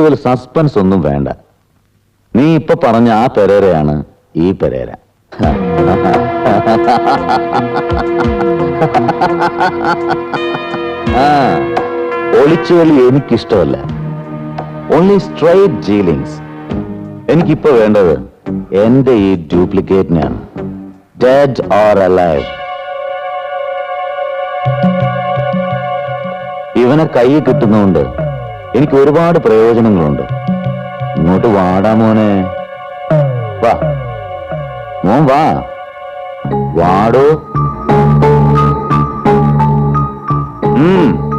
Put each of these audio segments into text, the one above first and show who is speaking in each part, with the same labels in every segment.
Speaker 1: കൂടുതൽ സസ്പെൻസ് ഒന്നും വേണ്ട. നീ ഇപ്പൊ പറഞ്ഞ ആ പെരേരയാണ് ഈ പെരേര. ഒളിച്ചുകളി എനിക്കിഷ്ടമല്ല. ഓൺലി സ്ട്രൈറ്റ് ജീലിങ്സ് എനിക്കിപ്പോ വേണ്ടത് എന്റെ ഈ ഡ്യൂപ്ലിക്കേറ്റിനാണ് ഡെഡ് ഓർ അലൈവ് ഇവനെ കൈ കിട്ടുന്നതുകൊണ്ട് എനിക്ക് ഒരുപാട് പ്രയോജനങ്ങളുണ്ട്. ഇങ്ങോട്ട് വാടാ മോനെ. വാ. മോൻ വാ. വാടോ.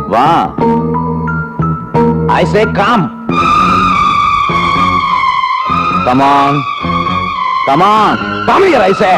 Speaker 1: വാ. I say come come on come on come here I
Speaker 2: say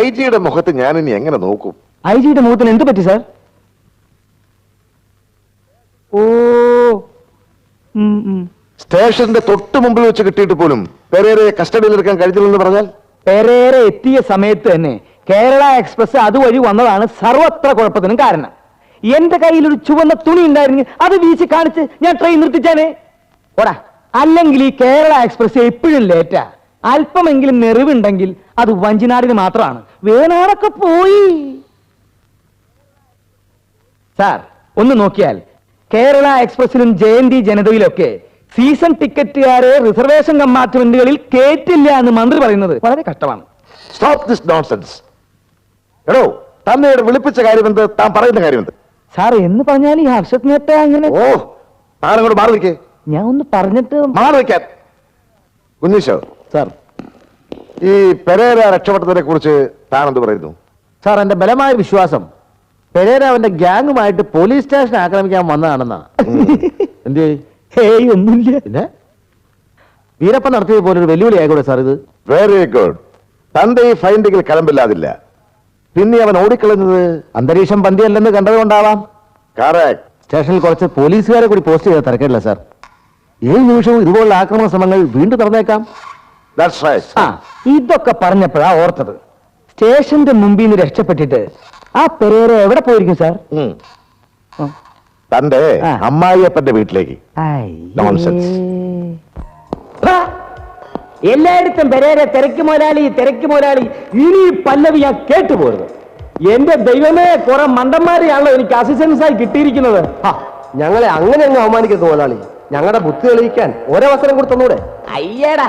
Speaker 2: I ജിയുടെ മുഖത്ത് ഞാൻ ഇനി എങ്ങനെ നോക്കും?
Speaker 3: ഐ ജിയുടെ മുഖത്തിന് എന്ത് പറ്റി സാർ? ഓ.
Speaker 2: സ്റ്റേഷന്റെ തൊട്ട് മുമ്പിൽ വെച്ച് കിട്ടിയിട്ട് പോലും പെരേരയെ കസ്റ്റഡിയിൽ എടുക്കാൻ കഴിഞ്ഞില്ലെന്ന് പറഞ്ഞാൽ?
Speaker 3: പെരേര എത്തിയ സമയത്ത് തന്നെ കേരള എക്സ്പ്രസ് അതുവഴി വന്നതാണ് സർവത്ര കുഴപ്പത്തിനും കാരണം. എന്റെ കയ്യിൽ ഒരു ചുവന്ന തുണി ഉണ്ടായിരുന്നു അത് വീശി കാണിച്ച് ഞാൻ ട്രെയിൻ നിർത്തിച്ചാനേ. ഓടാ അല്ലെങ്കിൽ ഈ കേരള എക്സ്പ്രസ് എപ്പോഴും ലേറ്റാ. അല്പമെങ്കിലും നെറിവുണ്ടെങ്കിൽ അത് വഞ്ചിനാടിന് മാത്രമാണ്. വേണാടൊക്കെ പോയി. സാർ ഒന്ന് നോക്കിയാൽ കേരള എക്സ്പ്രസിലും ജയന്തി ജനതയിലൊക്കെ സീസൺ ടിക്കറ്റുകാരെ റിസർവേഷൻ കമ്പാർട്ട്മെന്റുകളിൽ കേറ്റില്ല എന്ന് മന്ത്രി പറയുന്നത് വളരെ കഷ്ടമാണ്.
Speaker 2: സ്റ്റോപ്പ് ദിസ് നോൺസെൻസ് എടോ തന്നെ വിളിപ്പിച്ച കാര്യമെന്ത്? താൻ പറയുന്ന കാര്യമെന്ത്?
Speaker 3: സാർ എന്ന് പറഞ്ഞാൽ ഈ ഹർഷത്തിനേട്ട അങ്ങനെ
Speaker 2: ഓ താനങ്ങോട്ട് മാറി നിൽക്കേ.
Speaker 3: ഞാൻ ഒന്ന് പറഞ്ഞിട്ട്
Speaker 2: മാറി നിൽക്കാൻ. കുഞ്ഞീശോ.
Speaker 3: സാർ
Speaker 2: ഈ പെരേര രക്ഷപ്പെട്ടതിനെ കുറിച്ച് താൻ എന്ത് പറയുന്നു?
Speaker 4: സാർ എന്റെ ബലമായ വിശ്വാസം പെരേര അവന്റെ ഗ്യാങ്ങുമായിട്ട് പോലീസ് സ്റ്റേഷൻ ആക്രമിക്കാൻ വന്നതാണെന്നാണ് എന്ത്
Speaker 3: ഒന്നുമില്ല.
Speaker 4: പിന്നെ? വീരപ്പൻ നടത്തിയത് പോലെ ഒരു വെല്ലുവിളി ആയിക്കോട്ടെ സാർ ഇത്.
Speaker 2: വെരി ഗുഡ് തന്റെ ഈ ഫൈൻഡിങ്ങിൽ കലമ്പില്ലാതില്ല. പിന്നെ അവൻ ഓടിക്കളഞ്ഞത്?
Speaker 4: അന്തരീക്ഷം പന്തിയല്ലെന്ന് കണ്ടതുകൊണ്ടാവാം
Speaker 2: കറക്റ്റ്
Speaker 4: സ്റ്റേഷനിൽ കുറച്ച് പോലീസുകാരെ കൂടി പോസ്റ്റ് ചെയ്ത തിരക്കില്ല സാർ. ഏത് നിമിഷവും ഇതുപോലുള്ള ആക്രമണ ശ്രമങ്ങൾ വീണ്ടും
Speaker 2: റൈറ്റ്
Speaker 3: ആ ഇതൊക്കെ പറഞ്ഞപ്പോഴാ ഓർത്തത്. സ്റ്റേഷന്റെ മുമ്പിൽ നിന്ന് രക്ഷപ്പെട്ടിട്ട് ആ പെരേര എവിടെ പോയിരിക്കും സാർ.
Speaker 2: തന്റെ. അമ്മായിയപ്പന്റെ വീട്ടിലേക്ക്.
Speaker 3: എല്ലായിടത്തും പെരേര തിരക്ക് മുതലാളി തിരക്ക് മുതലാളി. ഇനി പല്ലവി ഞാൻ കേട്ടുപോരുത്. എന്റെ ദൈവമേ കുറെ മണ്ടന്മാരെയാണല്ലോ എനിക്ക് അസിസ്റ്റൻസ് ആയി കിട്ടിയിരിക്കുന്നത്.
Speaker 4: ഞങ്ങളെ അങ്ങനെ അങ്ങ് അവമാനിക്കരുത് മുതലാളി. ഞങ്ങളുടെ ബുദ്ധി തെളിയിക്കാൻ ഒരവസരം കൊടുത്തന്നൂടെ
Speaker 3: അയ്യടാ.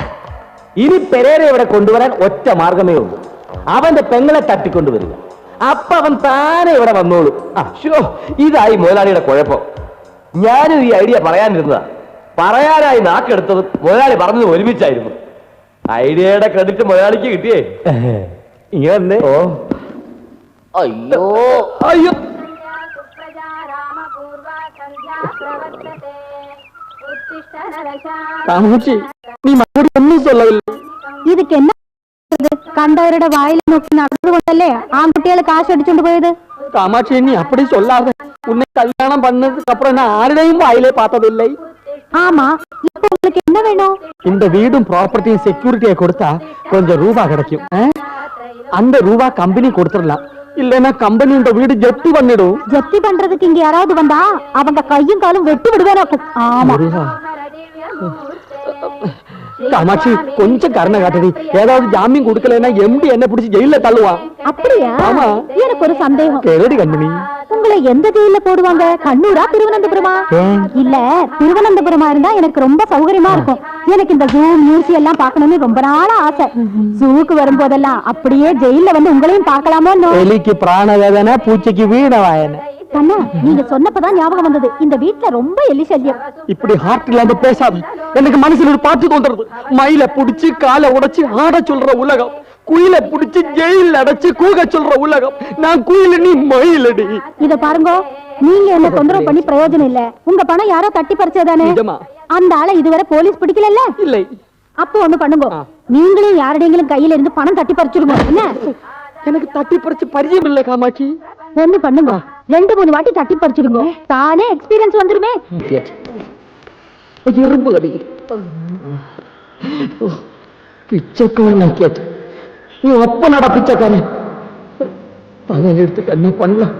Speaker 3: ഇനി പെരേര ഇവിടെ കൊണ്ടുവരാൻ ഒറ്റ മാർഗമേ ഉള്ളൂ. അവന്റെ പെങ്ങളെ തട്ടിക്കൊണ്ടുവരിക. അപ്പൊ അവൻ താനെ ഇവിടെ വന്നോളൂ.
Speaker 4: ഷോ ഇതായി മുതലാളിയുടെ കുഴപ്പം. ഞാനും ഈ ഐഡിയ പറയാനിരുന്നതാ. പറയാനായി നാക്കെടുത്തത് മുതലാളി പറഞ്ഞത് ഒരുമിച്ചായിരുന്നു. ഐഡിയയുടെ ക്രെഡിറ്റ് മുതലാളിക്ക് കിട്ടിയേ.
Speaker 3: ഇങ്ങനെ
Speaker 4: ഓ.
Speaker 3: അയ്യോ. അയ്യോ. காமுச்சி நீ மறுபடி ஒன்னும் சொல்லவில்லை.
Speaker 5: இதுக்கு என்ன കണ്ടവരുടെ വായിൽ നോക്കി നടന്നുകൊണ്ടല്ലേ ആൺകുട്ടികൾ കാശ് അടിച്ചോണ്ട് പോയത്
Speaker 3: കാമാക്ഷി നീ അപ്പടി ചൊല്ലാതെ ഉന്നെ കല്യാണം പണ്ണதுக்கப்புறம் நான் ஆருடையும் வாயிலே பார்த்ததில்லை.
Speaker 5: ஆமா இப்போ உங்களுக்கு என்ன வேணும்?
Speaker 3: இந்த வீடும் ப்ராப்பர்ட்டியும் செக்யூரிட்டியை கொடுத்தா கொஞ்சம் ரூபா கிடைக்கும். அந்த ரூபா கம்பெனி கொடுத்துடலாம். இல்லைன்னா கம்பெனி இந்த வீடு ஜப்தி பண்ணிடும்
Speaker 5: ஜப்தி பண்றதுக்கு இங்க யாராவது வந்தா அவங்க கையும் காலும் வெட்டி விடுவேனாக்கும். ஆமா.
Speaker 3: காமாட்சி கொஞ்சம் கருணை காட்டுடி ஏதாவது ஜாமீன் கொடுக்கலைன்னா எம்டி என்ன பிடிச்சி ஜெயில தள்ளுவான்
Speaker 5: அப்படியா
Speaker 3: ஆமா.
Speaker 5: எனக்கு ஒரு சந்தேகம்
Speaker 3: கேடி கண்மணி
Speaker 5: உங்களை எந்த ஜெயில போடுவாங்க கண்ணூரா திருவனந்தபுரமா இல்ல திருவனந்தபுரமா இருந்தா எனக்கு ரொம்ப சௌகரியமா இருக்கும். எனக்கு இந்த ஜூ மியூசியம் எல்லாம் பார்க்கணும்னு ரொம்ப நாளா ஆசை ஜூக்கு வரும்போதெல்லாம் அப்படியே ஜெயில வந்து உங்களையும் பார்க்கலாமோ
Speaker 3: எலிக்கு பிராண வேதனை பூச்சிக்கு வீண வாயனை
Speaker 5: கண்ணா நீங்க சொன்னப்பதான் ஞாபகம் வந்தது. இந்த வீட்ல ரொம்ப எலி சல்யம்
Speaker 3: இப்படி ஹார்ட் இல்லாம பேசாது. எனக்கு மனசுல ஒரு பாட்டு தோன்றது மயில புடிச்சு காலை உடைச்சு ஆட சொல்ற உலகம். குயில புடிச்சு ஜெயில அடைச்சு கூக சொல்ற உலகம். நான் குயில நீ மயிலடி.
Speaker 5: இத பாருங்க. நீங்க என்ன தொந்தரவு பண்ணி பிரயோஜனம் இல்ல. உங்க பணம் யாரோ தட்டி பறிச்சதானே? அந்த ஆளை இதுவரை போலீஸ் பிடிக்கல
Speaker 3: இல்லை.
Speaker 5: அப்போ ஒண்ணு பண்ணுங்க. நீங்களும் யாருடையங்களும் கையில இருந்து பணம் தட்டி பறிச்சிருங்க என்ன?
Speaker 3: எனக்கு தட்டி பறிச்சு பரிச்சயம் இல்லை காமாட்சி.
Speaker 5: ஒண்ணு பண்ணுங்க? ரெண்டு மூணு வாட்டி தட்டி பறிச்சிருங்க தானே எக்ஸ்பீரியன்ஸ் வந்துருமே.
Speaker 3: எறும்பு அடி பிச்சைக்காரன் கேட்டு நீ அப்ப நட பிச்சைக்காரன். பணம் எடுத்துட்டு என்ன பண்ணலாம்?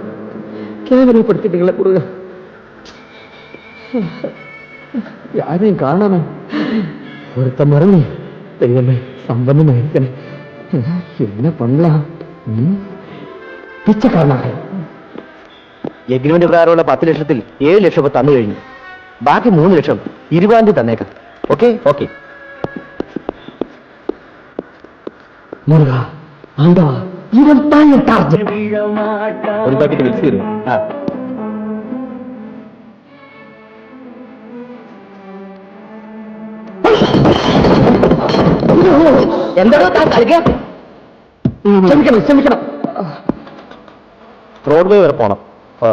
Speaker 3: கேவலப்படுத்திட்டீங்களே கொடுங்க யாரையும் காணணும் ஒருத்த மரணி தெரியல சம்பந்தம் இருக்கேன் என்ன பண்ணலாம்? പിച്ചക്കാരനാണ്
Speaker 6: പ്രകാരമുള്ള പത്ത് ലക്ഷത്തിൽ ഏഴ് ലക്ഷം ഇപ്പൊ തന്നു കഴിഞ്ഞു. ബാക്കി മൂന്ന് ലക്ഷം ഇരുപതാം തീയതി തന്നേക്കാം. ഓക്കെ? ഓക്കെ.
Speaker 3: മുരുക ആണ്ടവാ ഇവൻ താഴെ
Speaker 6: ഒരു പാക്കറ്റ് മിക്സ് ചെയ്തു? ആ.
Speaker 3: എന്താണോ താൻ ക്ഷമിക്കണം ക്ഷമിക്കണം
Speaker 6: റോഡ് വേ വരെ പോണം. ആ.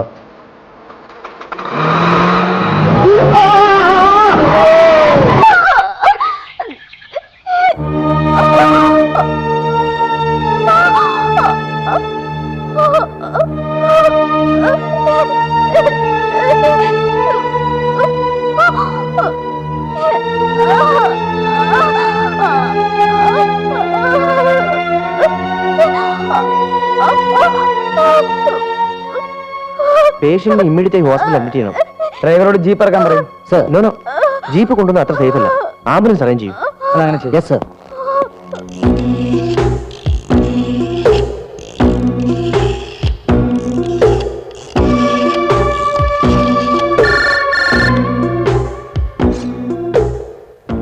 Speaker 6: പേഷ്യന്റിനെ ഇമ്മീഡിയറ്റ് ഹോസ്പിറ്റൽ അഡ്മിറ്റ് ചെയ്യണം.
Speaker 3: ഡ്രൈവറോട് ജീപ്പ് ഇറക്കാൻ പറയും
Speaker 6: സർ നോ നോ ജീപ്പ് കൊണ്ടുവന്ന് അത്ര സേഫ് അല്ല. ആംബുലൻസ് അറേഞ്ച് ചെയ്യും.
Speaker 3: അതങ്ങനെ ചെയ്യും.
Speaker 6: യെസ് സർ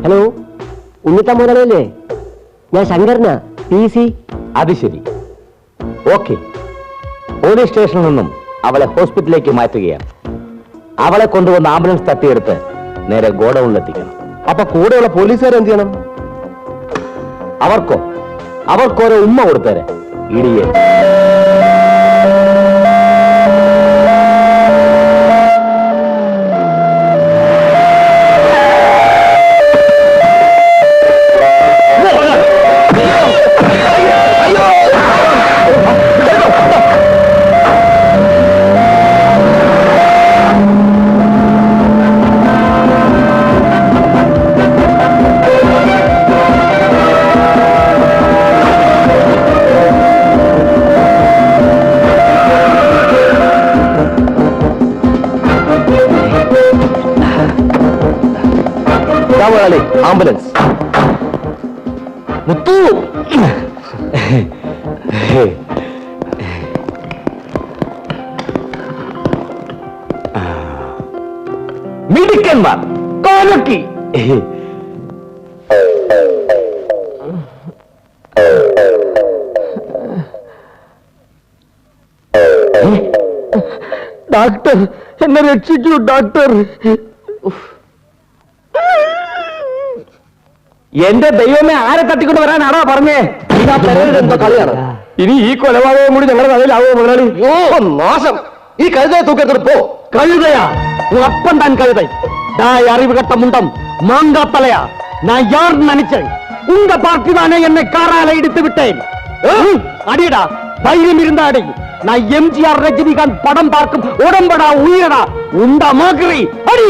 Speaker 7: ഹലോ ഉണ്ണിത്ത മുതലല്ലേ ഞാൻ ശങ്കരനാ പി സി
Speaker 8: അത് ശരി. ഓക്കെ പോലീസ് സ്റ്റേഷനിൽ നിന്നും അവളെ ഹോസ്പിറ്റലിലേക്ക് മാറ്റുകയാണ്. അവളെ കൊണ്ടുവന്ന് ആംബുലൻസ് തട്ടിയെടുത്ത് നേരെ ഗോഡൌണിലെത്തിക്കണം.
Speaker 6: അപ്പൊ കൂടെയുള്ള പോലീസുകാർ എന്ത് ചെയ്യണം
Speaker 8: അവർക്കോ? അവർക്കോരോ ഉമ്മ കൊടുത്തേരെ. ഇടിയെ.
Speaker 6: ആംബുലൻസ്
Speaker 8: മുത്തു മിടുക്കന്മാർ കോലക്കി
Speaker 3: ഡോക്ടർ എന്നെ രക്ഷിക്കൂ ഡോക്ടർ എന്റെ ദൈവമേ ആരെ തട്ടിക്കൊണ്ട് വരാനാണോ പറഞ്ഞേ
Speaker 6: എന്തോ കളിയാണ്
Speaker 3: ഇനി ഈ കൊലപാതകം കൂടി ഞങ്ങളുടെ കഥയിലാവോ മുതലാളി
Speaker 6: ഓ നാശം ഈ കഴുതയെ തൂക്കെടുത്തിട്ട് പോ
Speaker 3: கழுதையா உன் அப்பன் தான் கழுதை டாய் அறிவு கட்ட முண்டம் மாங்கா தலையா நான் யாருன்னு நினைச்சேன் உங்க பார்ட்டி தானே என்னை காரால இடித்து விட்டேன் ம், அடிடா தைரியம் இருந்த அடி நான் எம்ஜிஆர் ரஜினிகாந்த் படம் பார்க்கும் உடம்படா உயிரடா உண்டா மாக்குறி அடி